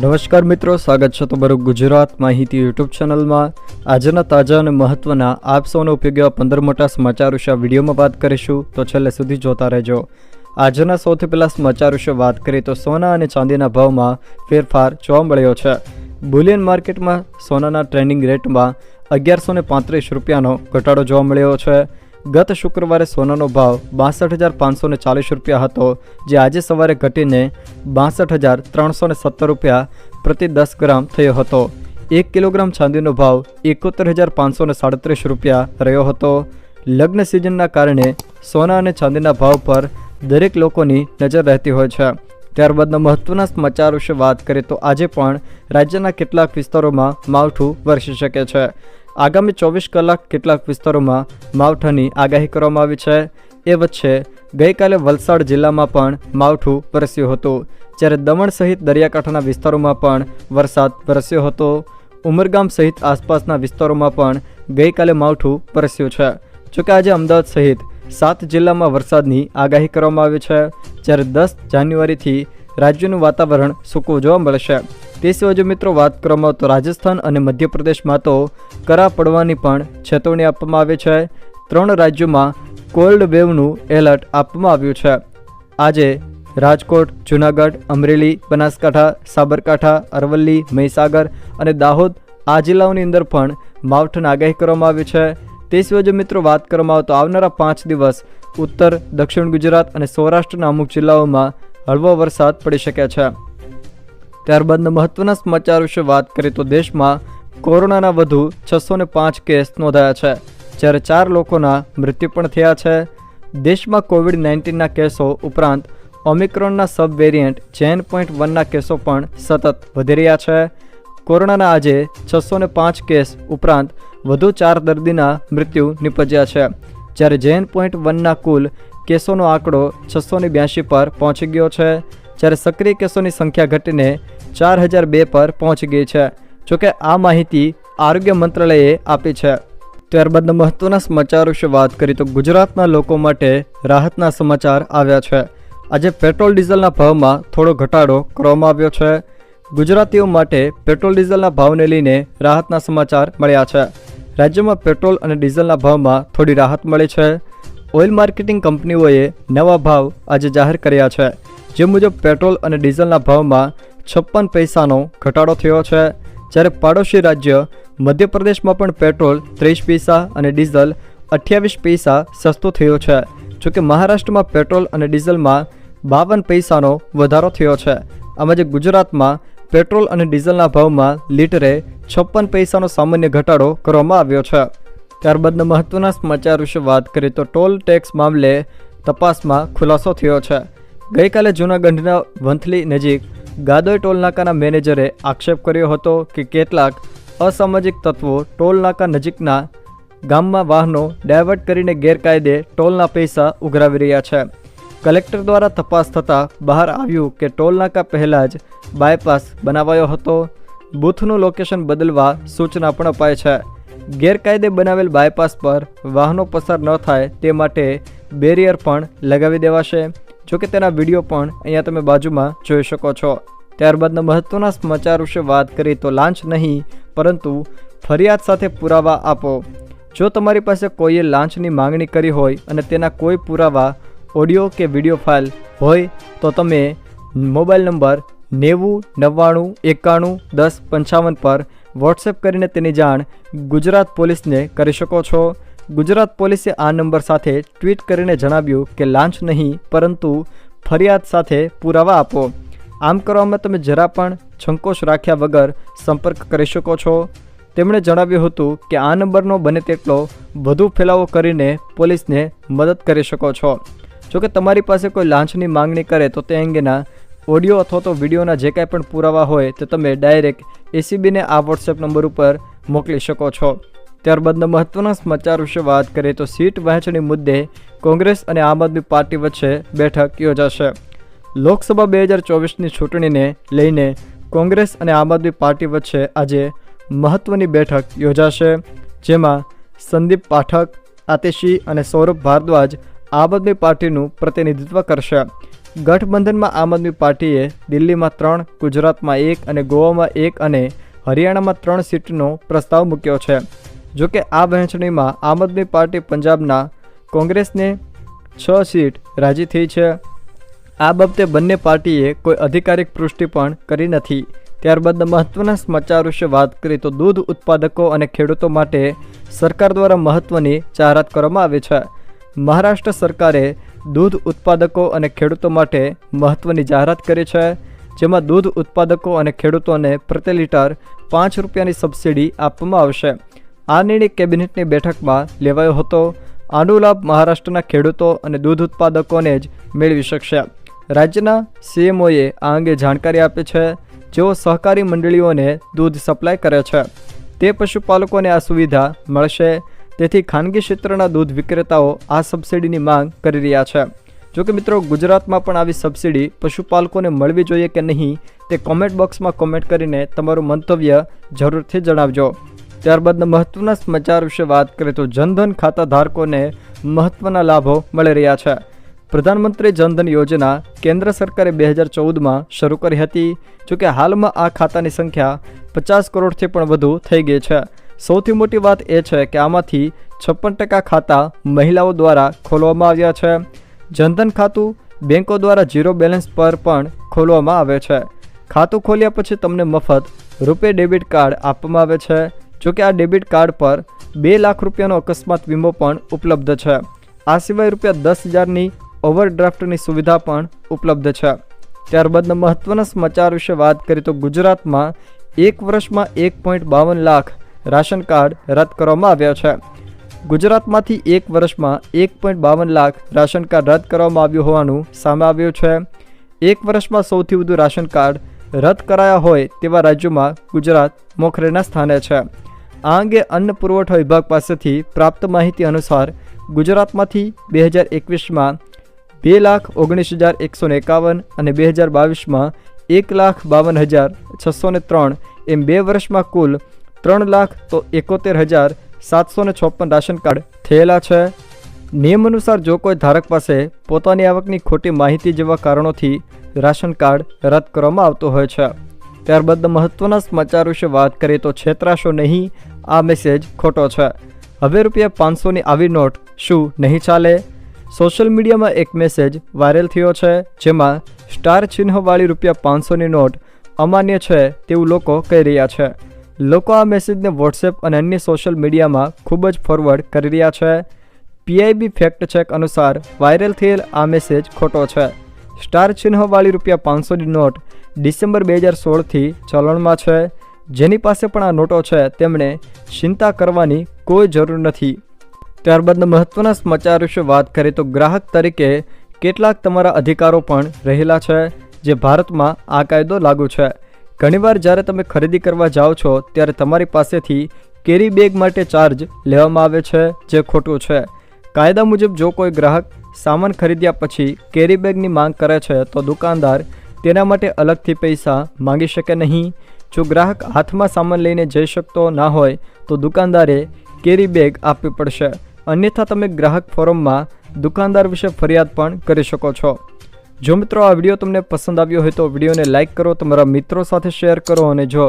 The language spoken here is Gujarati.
નમસ્કાર મિત્રો, સ્વાગત છે તમારું ગુજરાત માહિતી યુટ્યુબ ચેનલમાં. આજના તાજા અને મહત્વના આપ સૌનો ઉપયોગ એવા પંદર મોટા સમાચાર વિશે વિડીયોમાં વાત કરીશું, તો છેલ્લે સુધી જોતા રહેજો. આજના સૌથી પહેલાં સમાચાર વિશે વાત કરીએ, તો સોના અને ચાંદીના ભાવમાં ફેરફાર જોવા મળ્યો છે. બુલિયન માર્કેટમાં સોનાના ટ્રેન્ડિંગ રેટમાં અગિયારસો પાંત્રીસ રૂપિયાનો ઘટાડો જોવા મળ્યો છે. ગત શુક્રવારે સોનાનો ભાવ બાસઠ હજાર પાંચસો ચાલીસ રૂપિયા હતો, જે આજે સવારે ઘટીને બાસઠ હજાર ત્રણસો સત્તર રૂપિયા પ્રતિ દસ ગ્રામ થયો હતો. એક કિલોગ્રામ ચાંદીનો ભાવ એકોતેર હજાર પાંચસો સાડત્રીસ રૂપિયા રહ્યો હતો. લગ્ન સિઝનના કારણે સોના અને ચાંદીના ભાવ પર દરેક લોકોની નજર રહેતી હોય છે. ત્યારબાદના મહત્વના સમાચાર વિશે વાત કરીએ તો આજે પણ રાજ્યના કેટલાક વિસ્તારોમાં માવઠું વરસી શકે છે. આગામી ચોવીસ કલાક કેટલાક વિસ્તારોમાં માવઠાની આગાહી કરવામાં આવી છે. એ વચ્ચે ગઈકાલે વલસાડ જિલ્લામાં પણ માવઠું વરસ્યું હતું, જ્યારે દમણ સહિત દરિયાકાંઠાના વિસ્તારોમાં પણ વરસાદ વરસ્યો હતો. ઉમરગામ સહિત આસપાસના વિસ્તારોમાં પણ ગઈકાલે માવઠું વરસ્યું છે. જોકે આજે અમદાવાદ સહિત સાત જિલ્લામાં વરસાદની આગાહી કરવામાં આવી છે, જ્યારે દસ જાન્યુઆરીથી રાજ્યનું વાતાવરણ સૂકું જોવા મળશે તે સિવાય જો મિત્રો વાત કરવામાં તો રાજસ્થાન અને મધ્યપ્રદેશમાં તો કરા પડવાની પણ ચેતવણી આપવામાં આવી છે. ત્રણ રાજ્યોમાં કોલ્ડ વેવનું એલર્ટ આપવામાં આવ્યું છે. આજે રાજકોટ, જૂનાગઢ, અમરેલી, બનાસકાંઠા, સાબરકાંઠા, અરવલ્લી, મહીસાગર અને દાહોદ આ જિલ્લાઓની અંદર પણ માવઠાની આગાહી કરવામાં આવી છે. તે સિવાય જો મિત્રો વાત કરવામાં આવે તો આવનારા પાંચ દિવસ ઉત્તર, દક્ષિણ ગુજરાત અને સૌરાષ્ટ્રના અમુક જિલ્લાઓમાં હળવો વરસાદ પડી શકે છે. ત્યારબાદના મહત્વના સમાચાર વિશે વાત કરીએ તો દેશમાં કોરોનાના વધુ છસો પાંચ કેસ નોંધાયા છે, જ્યારે ચાર લોકોના મૃત્યુ પણ થયા છે. દેશમાં કોવિડ નાઇન્ટીનના કેસો ઉપરાંત ઓમિક્રોનના સબ વેરિયન્ટ જેન પોઈન્ટ વનના કેસો પણ સતત વધી રહ્યા છે. કોરોનાના આજે છસો પાંચ કેસ ઉપરાંત વધુ ચાર દર્દીના મૃત્યુ નિપજ્યા છે, જ્યારે જેન પોઈન્ટ વનના કુલ કેસોનો આંકડો છસો બ્યાસી પર પહોંચી ગયો છે. જ્યારે સક્રિય કેસોની સંખ્યા ઘટીને ચાર હજાર બે પર પહોંચી ગઈ છે જોકે આ માહિતી આરોગ્ય મંત્રાલયે આપી છે. ત્યારબાદના મહત્વના સમાચાર વિશે વાત કરીએ તો ગુજરાતના લોકો માટે રાહતના સમાચાર આવ્યા છે. આજે પેટ્રોલ ડીઝલના ભાવમાં થોડો ઘટાડો કરવામાં આવ્યો છે. ગુજરાતીઓ માટે પેટ્રોલ ડીઝલના ભાવને લઈને રાહતના સમાચાર મળ્યા છે. રાજ્યમાં પેટ્રોલ અને ડીઝલના ભાવમાં થોડી રાહત મળી છે. ઓઇલ માર્કેટિંગ કંપનીઓએ નવા ભાવ આજે જાહેર કર્યા છે. જે મુજબ પેટ્રોલ અને ડીઝલના ભાવમાં છપ્પન પૈસાનો ઘટાડો થયો છે. જ્યારે પાડોશી રાજ્ય મધ્યપ્રદેશમાં પણ પેટ્રોલ ત્રીસ પૈસા અને ડીઝલ અઠ્યાવીસ પૈસા સસ્તું થયો છે. જોકે મહારાષ્ટ્રમાં પેટ્રોલ અને ડીઝલમાં બાવન પૈસાનો વધારો થયો છે. આમાં જે ગુજરાતમાં પેટ્રોલ અને ડીઝલના ભાવમાં લીટરે છપ્પન પૈસાનો સામાન્ય ઘટાડો કરવામાં આવ્યો છે. ત્યારબાદના મહત્વના સમાચાર વિશે વાત કરીએ તો ટોલ ટેક્સ મામલે તપાસમાં ખુલાસો થયો છે. ગઈકાલે જૂનાગઢના વંથલી નજીક ગાદોય ટોલનાકાના મેનેજરે આક્ષેપ કર્યો હતો કે કેટલાક અસામાજિક તત્વો ટોલનાકા નજીકના ગામમાં વાહનો ડાયવર્ટ કરીને ગેરકાયદે ટોલના પૈસા ઉઘરાવી રહ્યા છે. કલેક્ટર દ્વારા તપાસ થતાં બહાર આવ્યું કે ટોલનાકા પહેલાં જ બાયપાસ બનાવાયો હતો. બૂથનું લોકેશન બદલવા સૂચના પણ અપાય છે. ગેરકાયદે બનાવેલ બાયપાસ પર વાહનો પસાર ન થાય તે માટે બેરિયર પણ લગાવી દેવાશે. જોકે તેના વીડિયો પણ અહીંયા તમે બાજુમાં જોઈ શકો છો. ત્યારબાદના મહત્વના સમાચાર વિશે વાત કરીએ તો લાંચ નહીં, પરંતુ ફરિયાદ સાથે પુરાવા આપો. જો તમારી પાસે કોઈએ લાંચની માંગણી કરી હોય અને તેના કોઈ પુરાવા, ઓડિયો કે વીડિયો ફાઇલ હોય, તો તમે મોબાઈલ નંબર નેવું, નવ્વાણું, એકાણું, દસ, પંચાવન પર વોટ્સએપ કરીને તેની જાણ ગુજરાત પોલીસને કરી શકો છો. ગુજરાત પોલીસે આ નંબર સાથે ટ્વીટ કરીને જણાવ્યું કે લાંચ નહીં, પરંતુ ફરિયાદ સાથે પુરાવા આપો. આમ કરવામાં તમે જરા પણ સંકોચ રાખ્યા વગર સંપર્ક કરી શકો છો. તેમણે જણાવ્યું હતું કે આ નંબરનો બને તેટલો વધુ ફેલાવો કરીને પોલીસને મદદ કરી શકો છો. જોકે તમારી પાસે કોઈ લાંચની માંગણી કરે તો તે અંગેના ઓડિયો અથવા તો વિડીયોના જે કાંઈ પણ પુરાવા હોય તે તમે ડાયરેક્ટ એસીબીને આ વોટ્સએપ નંબર ઉપર મોકલી શકો છો. ત્યારબાદના મહત્વના સમાચાર વિશે વાત કરીએ તો સીટ વહેંચણી મુદ્દે કોંગ્રેસ અને આમ આદમી પાર્ટી વચ્ચે બેઠક યોજાશે. લોકસભા બે હજાર ચોવીસની ચૂંટણીને લઈને કોંગ્રેસ અને આમ આદમી પાર્ટી વચ્ચે આજે મહત્વની બેઠક યોજાશે, જેમાં સંદીપ પાઠક, આતિશી અને સૌરભ ભારદ્વાજ આમ આદમી પાર્ટીનું પ્રતિનિધિત્વ કરશે. ગઠબંધનમાં આમ આદમી પાર્ટીએ દિલ્હીમાં ત્રણ, ગુજરાતમાં એક અને ગોવામાં એક અને હરિયાણામાં ત્રણ સીટનો પ્રસ્તાવ મૂક્યો છે. જોકે આ વહેંચણીમાં આમ આદમી પાર્ટી પંજાબના કોંગ્રેસને છ સીટ રાજી થઈ છે. આ બાબતે બંને પાર્ટીએ કોઈ અધિકારિક પુષ્ટિ પણ કરી નથી. ત્યારબાદ મહત્વના સમાચાર વિશે વાત કરીએ તો દૂધ ઉત્પાદકો અને ખેડૂતો માટે સરકાર દ્વારા મહત્વની જાહેરાત કરવામાં આવી છે. મહારાષ્ટ્ર સરકારે દૂધ ઉત્પાદકો અને ખેડૂતો માટે મહત્વની જાહેરાત કરી છે, જેમાં દૂધ ઉત્પાદકો અને ખેડૂતોને પ્રતિ લીટર પાંચ રૂપિયાની સબસિડી આપવામાં આવશે. આ નિર્ણય કેબિનેટની બેઠકમાં લેવાયો હતો. આનો લાભ મહારાષ્ટ્રના ખેડૂતો અને દૂધ ઉત્પાદકોને જ મેળવી શકશે. રાજ્યના સીએમઓએ આ અંગે જાણકારી આપી છે. જેઓ સહકારી મંડળીઓને દૂધ સપ્લાય કરે છે. તે પશુપાલકોને આ સુવિધા મળશે. તેથી ખાનગી ક્ષેત્રના દૂધ વિક્રેતાઓ આ સબસિડીની માંગ કરી રહ્યા છે. જોકે મિત્રો, ગુજરાતમાં પણ આવી સબસિડી પશુપાલકોને મળવી જોઈએ કે નહીં, તે કોમેન્ટ બોક્સમાં કોમેન્ટ કરીને તમારું મંતવ્ય જરૂરથી જણાવજો. ત્યારબાદના મહત્વના સમાચાર વિશે વાત કરીએ તો જનધન ખાતા ધારકોને મહત્વના લાભો મળી રહ્યા છે. પ્રધાનમંત્રી જનધન યોજના કેન્દ્ર સરકારે બે હજાર ચૌદમાં શરૂ કરી હતી. જોકે હાલમાં આ ખાતાની સંખ્યા પચાસ કરોડથી પણ વધુ થઈ ગઈ છે. સૌથી મોટી વાત એ છે કે આમાંથી છપ્પન ટકા ખાતા મહિલાઓ દ્વારા ખોલવામાં આવ્યા છે. જનધન ખાતું બેંકો દ્વારા ઝીરો બેલેન્સ પર પણ ખોલવામાં આવે છે. ખાતું ખોલ્યા પછી તમને મફત રૂપે ડેબિટ કાર્ડ આપવામાં આવે છે. જોકે આ ડેબિટ કાર્ડ પર બે લાખ રૂપિયાનો અકસ્માત વીમો પણ ઉપલબ્ધ છે. આ સિવાય રૂપિયા દસ હજારની ઓવરડ્રાફ્ટની સુવિધા પણ ઉપલબ્ધ છે. ત્યારબાદના મહત્વના સમાચાર વિશે વાત કરીએ તો ગુજરાતમાં એક વર્ષમાં એક પોઈન્ટ બાવન લાખ રાશન કાર્ડ રદ કરવામાં આવ્યા છે. ગુજરાતમાંથી એક વર્ષમાં એક પોઈન્ટ બાવન લાખ રાશન કાર્ડ રદ કરવામાં આવ્યું હોવાનું સામે આવ્યું છે. એક વર્ષમાં સૌથી વધુ રાશન કાર્ડ રદ કરાયા હોય તેવા રાજ્યોમાં ગુજરાત મોખરેના સ્થાને છે. આ અંગે અન્ન પુરવઠા વિભાગ પાસેથી પ્રાપ્ત માહિતી અનુસાર ગુજરાતમાંથી બે હજાર એકવીસમાં બે લાખ ઓગણીસ હજાર એકસો એકાવન અને બે હજાર બાવીસમાં એક લાખ બાવન હજાર છસો ત્રણ એમ બે વર્ષમાં કુલ ત્રણ લાખ તો એકોતેર હજાર સાતસો ને છપ્પન રાશન કાર્ડ થયેલા છે. નિયમ અનુસાર જો કોઈ ધારક પાસે પોતાની આવકની ખોટી માહિતી જેવા કારણોથી રાશન કાર્ડ રદ કરવામાં આવતું હોય છે. ત્યારબાદ મહત્વના સમાચાર વિશે વાત કરીએ તો છેતરાશો નહીં, આ મેસેજ ખોટો છે. હવે રૂપિયા પાંચસોની આવી નોટ શું નહીં ચાલે? સોશિયલ મીડિયામાં એક મેસેજ વાયરલ થયો છે, જેમાં સ્ટાર ચિહ્નવાળી રૂપિયા પાંચસોની નોટ અમાન્ય છે તેવું લોકો કહી રહ્યા છે. લોકો આ મેસેજને વોટ્સએપ અને અન્ય સોશિયલ મીડિયામાં ખૂબ જ ફોરવર્ડ કરી રહ્યા છે. પીઆઈબી ફેક્ટ ચેક અનુસાર વાયરલ થયેલ આ મેસેજ ખોટો છે. સ્ટાર ચિહ્નવાળી રૂપિયા પાંચસોની નોટ ડિસેમ્બર બે હજાર સોળથી ચલણમાં છે. જેની પાસે પણ આ નોટો છે, તેમણે ચિંતા કરવાની કોઈ જરૂર નથી. ત્યારબાદના મહત્વના સમાચાર વિશે વાત કરીએ તો ગ્રાહક તરીકે કેટલાક તમારા અધિકારો પણ રહેલા છે, જે ભારતમાં આ કાયદો લાગુ છે. ઘણીવાર જ્યારે તમે ખરીદી કરવા જાઓ છો, ત્યારે તમારી પાસેથી કેરી બેગ માટે ચાર્જ લેવામાં આવે છે, જે ખોટું છે. કાયદા મુજબ જો કોઈ ગ્રાહક સામાન ખરીદ્યા પછી કેરી બેગની માંગ કરે છે, તો દુકાનદાર તેના માટે અલગથી પૈસા માંગી શકે નહીં. જો ગ્રાહક હાથમાં સામાન લઈને જઈ શકતો ના હોય, તો દુકાનદારે કેરી બેગ આપવી પડશે. અન્યથા તમે ગ્રાહક ફોરમમાં દુકાનદાર વિશે ફરિયાદ પણ કરી શકો છો. જો મિત્રો આ વીડિયો તમને પસંદ આવ્યો હોય તો વિડીયોને લાઇક કરો, તમારા મિત્રો સાથે શેર કરો અને જો